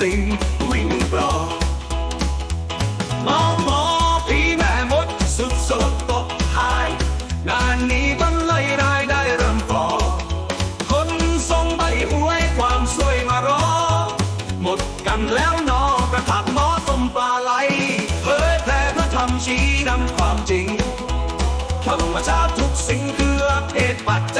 สิ่งลิงปลอมอมอพี่แม่มดสุดสดตกหายงานนี้บันเลยได้ได้เริ่มก่อคนทรงใบหวยความสวยมารอ หมดกันแล้วนอกระถักหมอสมปลาไหลเผยแผ่พระธรรชี้นำความจริงธรรมชาทุกสิ่งคือเทศปัจจ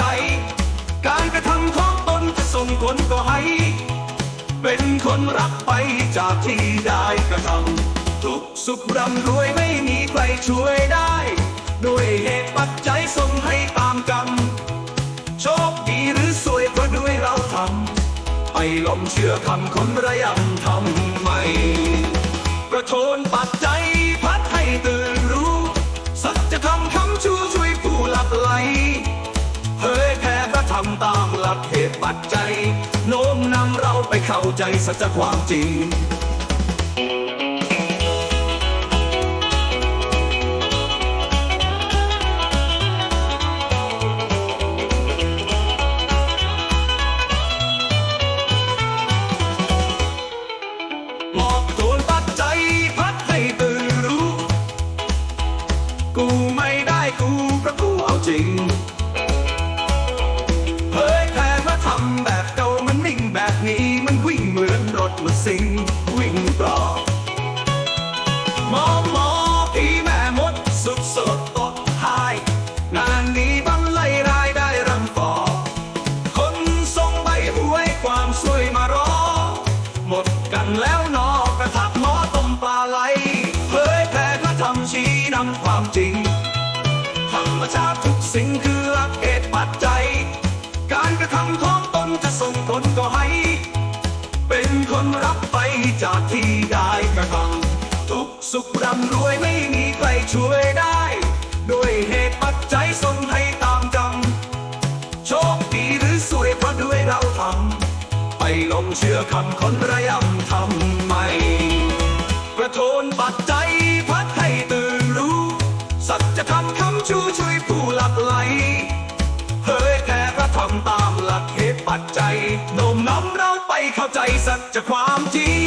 คนรักไปจากที่ได้กระทำทุกสุขร่ำรวยไม่มีใครช่วยได้ ด้วยเหตุปัจจัยส่งให้ตามกรรม โชคดีหรือสวยก็ด้วยเราทำให้หลงเชื่อคำคนระยำทำไมกระโทนปัจจัยัจจัยโน้มนำเราไปเข้าใจสัจความจริง สิงวิ่งปลอบหมอหมอพี่แม่มดสุดสดตดหายงานนี้บังไล่รายได้รังฟอคนส่งใบหวยความสวยมารอ หมดกันแล้วนอกระทับหมอต้มปลาไหลเผยแผ่พระธรรมชี้นำความจริงธรรมชาติทุกสิ่งคือ รับไปจากที่ได้กระทำทุกสุขร่ำรวยไม่มีใครช่วยได้ ด้วยเหตุปัจจัยส่งให้ตามจำโชคดีหรือสวยเพราะด้วยเราทำไปลงเชื่อคำคนระยำทำไมกระโทนปัจจัย เข้าใจสัจความจริง